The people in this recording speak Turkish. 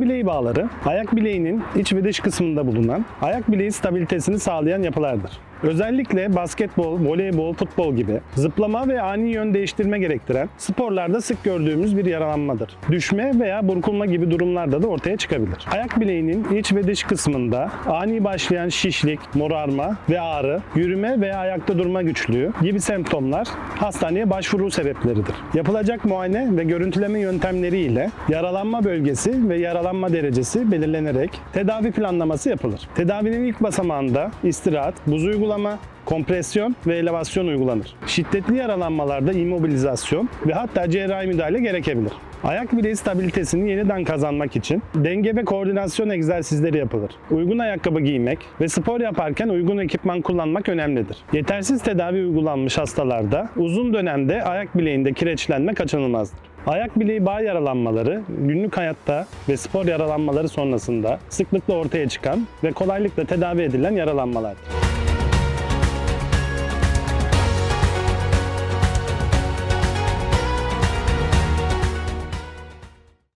bileği bağları, ayak bileğinin iç ve dış kısmında bulunan ayak bileği stabilitesini sağlayan yapılardır. Özellikle basketbol, voleybol, futbol gibi zıplama ve ani yön değiştirme gerektiren sporlarda sık gördüğümüz bir yaralanmadır. Düşme veya burkulma gibi durumlarda da ortaya çıkabilir. Ayak bileğinin iç ve dış kısmında ani başlayan şişlik, morarma ve ağrı, yürüme veya ayakta durma güçlüğü gibi semptomlar hastaneye başvuru sebepleridir. Yapılacak muayene ve görüntüleme yöntemleri ile yaralanma bölgesi ve yaralanma derecesi belirlenerek tedavi planlaması yapılır. Tedavinin ilk basamağında istirahat, buz uygulama, kompresyon ve elevasyon uygulanır. Şiddetli yaralanmalarda immobilizasyon ve hatta cerrahi müdahale gerekebilir. Ayak bileği stabilitesini yeniden kazanmak için denge ve koordinasyon egzersizleri yapılır. Uygun ayakkabı giymek ve spor yaparken uygun ekipman kullanmak önemlidir. Yetersiz tedavi uygulanmış hastalarda uzun dönemde ayak bileğinde kireçlenme kaçınılmazdır. Ayak bileği bağ yaralanmaları günlük hayatta ve spor yaralanmaları sonrasında sıklıkla ortaya çıkan ve kolaylıkla tedavi edilen yaralanmalardır.